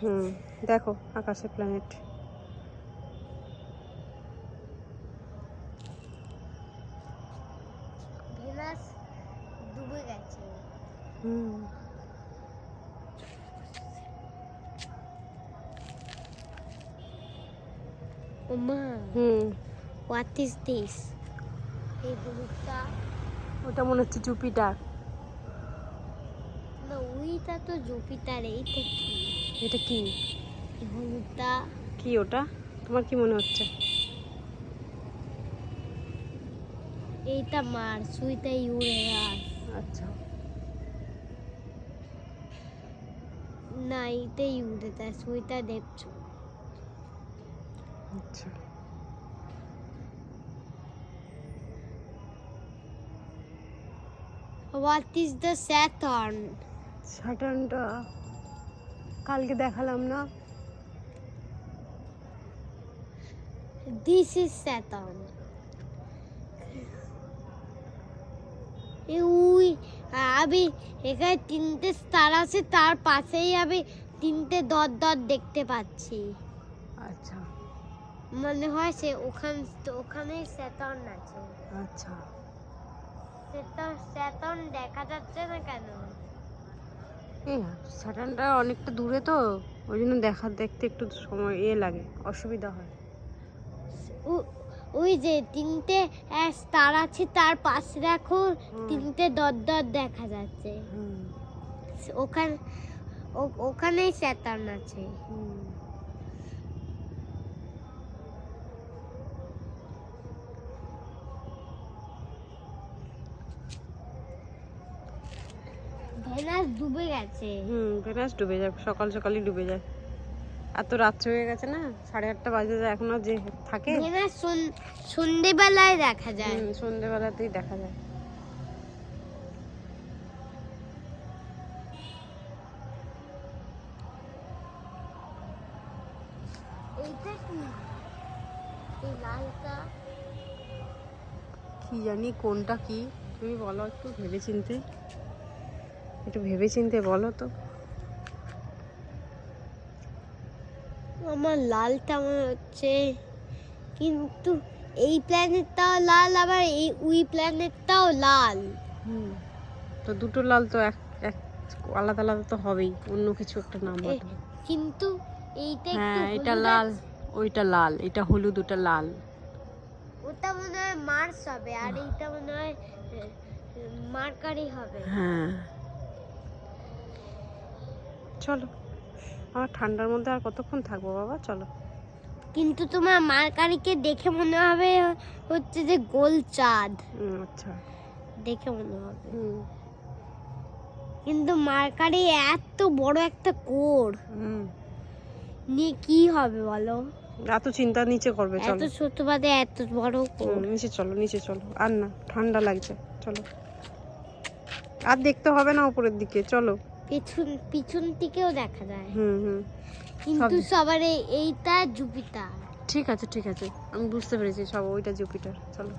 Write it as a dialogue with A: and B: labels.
A: হুম দেখো আকাশে প্ল্যানেট
B: ডুবে গেছে।
A: হুম।
B: ওমা
A: হুম।
B: হোয়াট ইজ দিস এই হলুদটা।
A: ওটা মনে হচ্ছে জুপিটার।
B: না ওইটা তো জুপিটার এইটা কি?
A: এটা কি?
B: হলুদটা
A: কি ওটা? তোমার কি মনে হচ্ছে?
B: এইটা মার্স ওইটা ইউরেনাস
A: আচ্ছা।
B: না এইটা ইউরেনাস ওইটা নেপচুন
A: আচ্ছা।
B: হোয়াট ইজ দ্য স্যাটার্ন
A: স্যাটার্নটা কালকে দেখালাম না।
B: দিস ইজ স্যাটার্ন উই আমি এখানে তিনটে স্টার আছে তার পাশেই আমি তিনটে দর দর দেখতে পাচ্ছি।
A: আচ্ছা।
B: মনে হয় সে ওখান ওখানেই স্যাটার্ন আছে।
A: আচ্ছা।
B: স্যাটার্ন দেখা যাচ্ছে না কেন?
A: এই স্যাটার্নটা অনেকটা দূরে তো ওই জন্য দেখা দেখতে একটু সময় এ লাগে অসুবিধা হয়।
B: ওই যে তিনটে স্টার আছে তার পাশে দেখো তিনটে দর দর দেখা যাচ্ছে। ওখান ওখানেই স্যাটার্ন আছে। ভেনাস ডুবে গেছে।
A: হুম ভেনাস ডুবে যায় সকাল সকালই ডুবে যায়। এত রাত্রে হয়ে গেছে না সাড়ে আটটা বাজে যায় এখনও যে থাকে।
B: ভেনাস সন- সন্ধেবেলায় দেখা যায়।
A: হুম, সন্ধেবেলাতেই দেখা যায়।
B: কি
A: জানি কোনটা কি তুমি বলো একটু ভেবে চিনতে। একটু ভেবে চিনতে বলো তো।
B: আমার লালটা মনে হচ্ছে কিন্তু এই প্ল্যানেটটাও লাল আবার এই উই প্ল্যানেটটাও লাল।
A: হুম তো দুটো লাল তো এক এক আলাদা আলাদা তো হবেই অন্য কিছু একটা নাম বলো
B: কিন্তু এইটা একটু
A: হ্যাঁ এটা লাল ওইটা লাল এটা হলুদ ওটা লাল।
B: ওটা মনে হয় মার্স হবে আর এইটা মনে হয় মার্কারি হবে।
A: হ্যাঁ। চলো। আমার ঠান্ডার মধ্যে আর কতক্ষণ থাকব বাবা? চলো।
B: কিন্তু তোমার মার্কারিকে দেখে মনে হবে হচ্ছে যে গোল চাঁদ।
A: আচ্ছা।
B: দেখে মনে হবে।
A: হুম।
B: কিন্তু মার্কারি এত বড় একটা কোর।
A: হুম।
B: নিয়ে কি হবে বলো?
A: এত চিন্তা নিচে করবে চলো এত
B: ছোট বাদে এত বড় কোর।
A: নিচে চলো নিচে চলো। আর না ঠান্ডা লাগছে। চলো। আর দেখতে হবে না উপরের দিকে চলো।
B: পিছন পিছন দিকেও দেখা যায়।
A: হুম হুম।
B: কিন্তু সবার এইটা জুপিটার।
A: ঠিক আছে ঠিক আছে। আমি বুঝতে পেরেছি সব ওইটা জুপিটার। চলো।